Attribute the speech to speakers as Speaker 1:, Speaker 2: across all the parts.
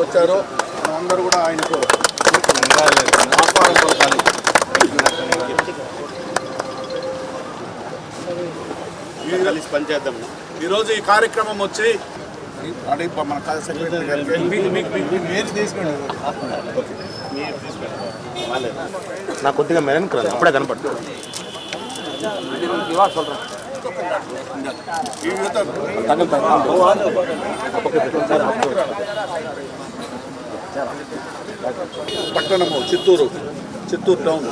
Speaker 1: వచ్చారో. అందరూ కూడా ఆయనకు ఆహ్వానం పలకాలి
Speaker 2: కలిసి పనిచేద్దాం
Speaker 1: ఈరోజు ఈ కార్యక్రమం వచ్చి అంటే ఇప్పుడు మన కాలేజ్ సెక్రటరీ గారికి తీసుకోండి.
Speaker 2: నాకు కొద్దిగా మెరన్ అప్పుడే కనపడుతుంది.
Speaker 1: పట్టణము చిత్తూరు. చిత్తూరు టౌన్.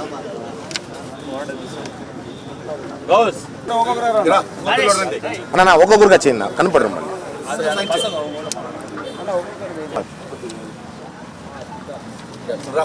Speaker 2: అన్న నా ఒక్కొక్కరుగా చేయండి కనపడరు మళ్ళీ.
Speaker 1: రా.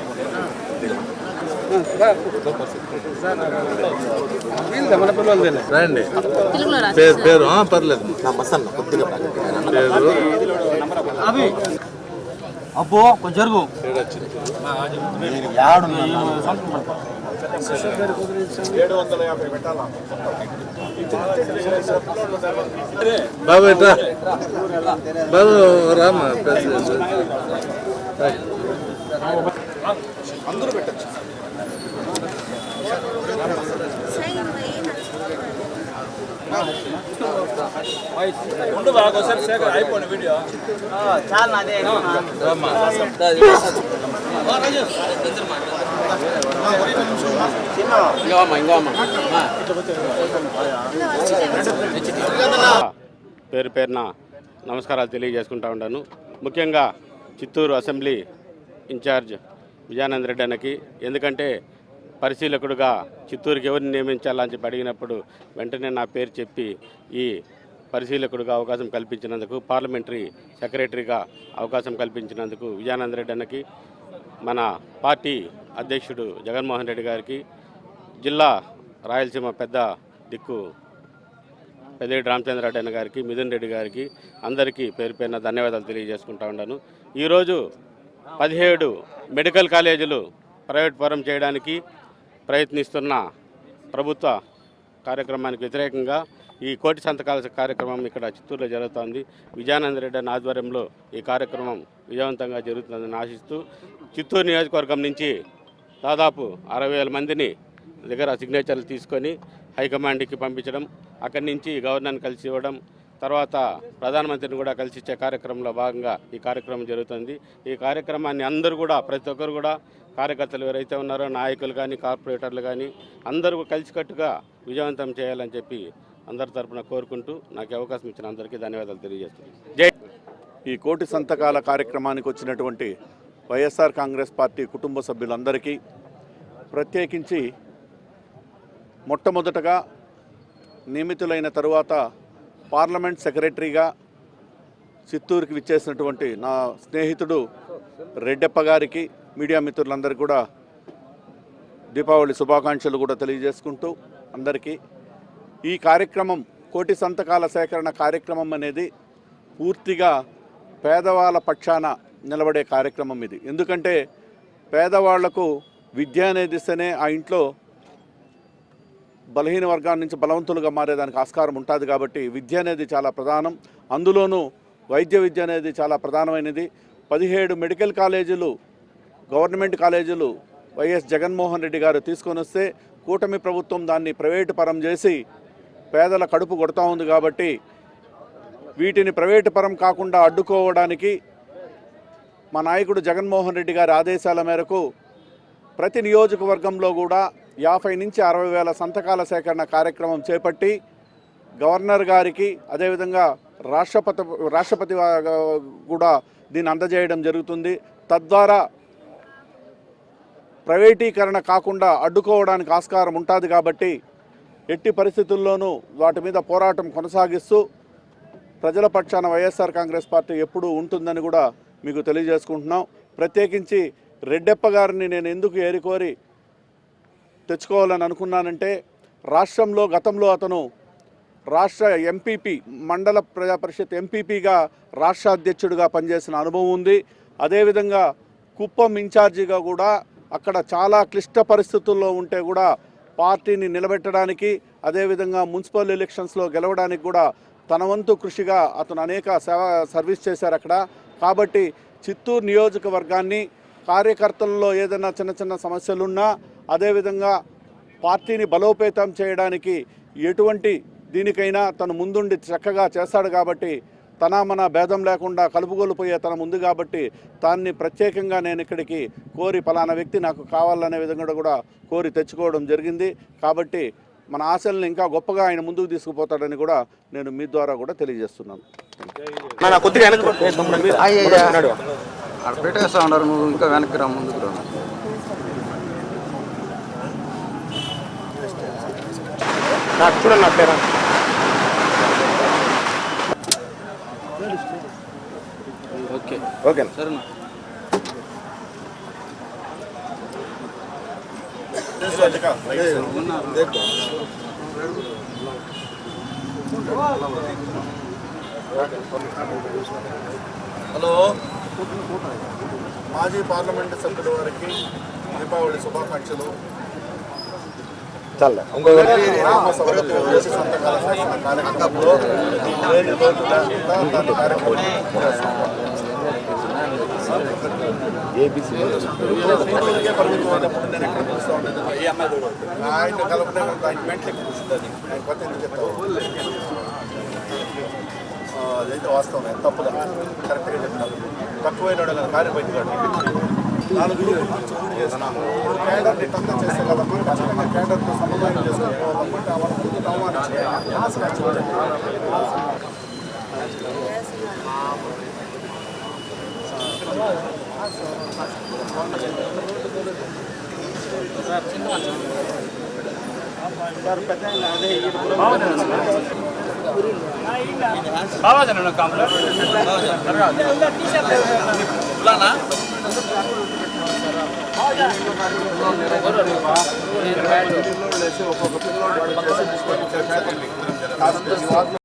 Speaker 1: రండి.
Speaker 3: పేరు పర్లేదు. పేరు.
Speaker 4: అబ్బో కొంచెం జరుగు.
Speaker 1: ఏడు వందల యాభై పెట్టాలా
Speaker 3: బాబు ఎట్రా బాబు రామ్మా పేరు
Speaker 1: అందరూ పెట్టచ్చు
Speaker 4: చాలా నాదే
Speaker 5: పేరు పేరున నమస్కారాలు తెలియజేసుకుంటా ఉన్నాను ముఖ్యంగా చిత్తూరు అసెంబ్లీ ఇన్ఛార్జ్ విజయానంద రెడ్డి అన్నకి. ఎందుకంటే పరిశీలకుడుగా చిత్తూరుకి ఎవరిని నియమించాలని చెప్పి అడిగినప్పుడు వెంటనే నా పేరు చెప్పి ఈ పరిశీలకుడుగా అవకాశం కల్పించినందుకు పార్లమెంటరీ సెక్రటరీగా అవకాశం కల్పించినందుకు విజయానంద రెడ్డి అన్నకి మన పార్టీ అధ్యక్షుడు జగన్మోహన్ రెడ్డి గారికి జిల్లా రాయలసీమ పెద్ద దిక్కు పెద్దిరెడ్డి రామచంద్రరెడ్డి అన్న గారికి మిథున్ రెడ్డి గారికి అందరికీ పేరు పేరున ధన్యవాదాలు తెలియజేసుకుంటా ఉన్నాను. ఈరోజు పదిహేడు మెడికల్ కాలేజీలు ప్రైవేట్ పరం చేయడానికి ప్రయత్నిస్తున్న ప్రభుత్వ కార్యక్రమానికి వ్యతిరేకంగా ఈ కోటి సంతకాల కార్యక్రమం ఇక్కడ చిత్తూరులో జరుగుతోంది. విజయానంద రెడ్డి అన్న ఆధ్వర్యంలో ఈ కార్యక్రమం విజయవంతంగా జరుగుతుందని ఆశిస్తూ చిత్తూరు నియోజకవర్గం నుంచి దాదాపు అరవై వేల మందిని దగ్గర సిగ్నేచర్లు తీసుకొని హైకమాండ్కి పంపించడం అక్కడి నుంచి గవర్నర్ని కలిసి ఇవ్వడం తర్వాత ప్రధానమంత్రిని కూడా కలిసి ఇచ్చే కార్యక్రమంలో భాగంగా ఈ కార్యక్రమం జరుగుతుంది. ఈ కార్యక్రమాన్ని అందరూ కూడా ప్రతి ఒక్కరు కూడా కార్యకర్తలు ఎవరైతే ఉన్నారో నాయకులు కానీ కార్పొరేటర్లు కానీ అందరూ కలిసికట్టుగా విజయవంతం చేయాలని చెప్పి అందరి తరపున కోరుకుంటూ నాకు అవకాశం ఇచ్చిన అందరికీ ధన్యవాదాలు తెలియజేస్తున్నాను. జై
Speaker 1: ఈ కోటి సంతకాల కార్యక్రమానికి వచ్చినటువంటి వైఎస్ఆర్ కాంగ్రెస్ పార్టీ కుటుంబ సభ్యులందరికీ ప్రత్యేకించి మొట్టమొదటగా నియమితులైన తరువాత పార్లమెంట్ సెక్రటరీగా చిత్తూరుకి విచ్చేసినటువంటి నా స్నేహితుడు రెడ్డప్ప గారికి మీడియా మిత్రులందరికీ కూడా దీపావళి శుభాకాంక్షలు కూడా తెలియజేసుకుంటూ అందరికీ ఈ కార్యక్రమం కోటి సంతకాల సేకరణ కార్యక్రమం అనేది పూర్తిగా పేదవాళ్ళ పక్షాన నిలబడే కార్యక్రమం ఇది. ఎందుకంటే పేదవాళ్ళకు విద్య అనేది ఇస్తేనే ఆ ఇంట్లో బలహీన వర్గాల నుంచి బలవంతులుగా మారేదానికి ఆస్కారం ఉంటుంది కాబట్టి విద్య అనేది చాలా ప్రధానం. అందులోనూ వైద్య విద్య అనేది చాలా ప్రధానమైనది. పదిహేడు మెడికల్ కాలేజీలు గవర్నమెంట్ కాలేజీలు వైఎస్ జగన్మోహన్ రెడ్డి గారు తీసుకొని వస్తే కూటమి ప్రభుత్వం దాన్ని ప్రైవేటు పరం చేసి పేదల కడుపు కొడతా ఉంది కాబట్టి వీటిని ప్రైవేటు పరం కాకుండా అడ్డుకోవడానికి మా నాయకుడు జగన్మోహన్ రెడ్డి గారి ఆదేశాల మేరకు ప్రతి నియోజకవర్గంలో కూడా యాభై నుంచి అరవై వేల సంతకాల సేకరణ కార్యక్రమం చేపట్టి గవర్నర్ గారికి అదేవిధంగా రాష్ట్రపతి రాష్ట్రపతి కూడా దీన్ని అందజేయడం జరుగుతుంది. తద్వారా ప్రైవేటీకరణ కాకుండా అడ్డుకోవడానికి ఆస్కారం ఉంటుంది కాబట్టి ఎట్టి పరిస్థితుల్లోనూ వాటి మీద పోరాటం కొనసాగిస్తూ ప్రజల పక్షాన వైఎస్ఆర్ కాంగ్రెస్ పార్టీ ఎప్పుడూ ఉంటుందని కూడా మీకు తెలియజేసుకుంటున్నాం. ప్రత్యేకించి రెడ్డెప్ప గారిని నేను ఎందుకు ఏరికోరి తెచ్చుకోవాలని అనుకున్నానంటే రాష్ట్రంలో గతంలో అతను రాష్ట్ర ఎంపీపీ మండల ప్రజా పరిషత్ ఎంపీపీగా రాష్ట్ర అధ్యక్షుడిగా పనిచేసిన అనుభవం ఉంది. అదేవిధంగా కుప్పం ఇన్ఛార్జిగా కూడా అక్కడ చాలా క్లిష్ట పరిస్థితుల్లో ఉంటే కూడా పార్టీని నిలబెట్టడానికి అదేవిధంగా మున్సిపల్ ఎలక్షన్స్లో గెలవడానికి కూడా తన వంతు కృషిగా అతను అనేక సేవ సర్వీస్ చేశారు అక్కడ. కాబట్టి చిత్తూరు నియోజకవర్గాన్ని కార్యకర్తలలో ఏదైనా చిన్న చిన్న సమస్యలున్నా అదేవిధంగా పార్టీని బలోపేతం చేయడానికి ఎటువంటి దీనికైనా తను ముందుండి చక్కగా చేస్తాడు కాబట్టి తన మన భేదం లేకుండా కలుపుగొలిపోయే తన ముందు కాబట్టి దాన్ని ప్రత్యేకంగా నేను ఇక్కడికి కోరి పలానా వ్యక్తి నాకు కావాలనే విధంగా కూడా కోరి తెచ్చుకోవడం జరిగింది. కాబట్టి మన ఆశల్ని ఇంకా గొప్పగా ఆయన ముందుకు తీసుకుపోతాడని కూడా నేను మీ ద్వారా కూడా తెలియజేస్తున్నాను.
Speaker 2: కొద్దిగా వెనక్కి
Speaker 6: పెట్టేస్తా ఉన్నారు ఇంకా వెనక్కి రా ముందుకు రా.
Speaker 2: నాకు చూడండి నా పేరు.
Speaker 4: ఓకే.
Speaker 2: ఓకే.
Speaker 4: సరేనా?
Speaker 1: హలో. మాజీ పార్లమెంటు సభ్యుల వారికి దీపావళి శుభాకాంక్షలు.
Speaker 2: చాలే ఇంకొక
Speaker 1: ఆయన కలపనే ఆయన మెంట్లకి కూర్చుంటుంది ఆయన కొత్త ఎందుకు చెప్తావు అదైతే వాస్తవం తప్పుగా కరెక్ట్గా చెప్తాను తక్కువైన కదా కార్యం బయట నాలుగు గ్రూపుల ఊరు చేస్తున్నాము ఇప్పుడు కేడర్ని టంతా చేస్తే కదమ్మా ఖచ్చితంగా కేడర్తో సమన్వయం చేసుకుని పోవాలన్నమాట వాళ్ళ ముందు ఆశగా చూడండి ఒక్కొక్క పిల్లలు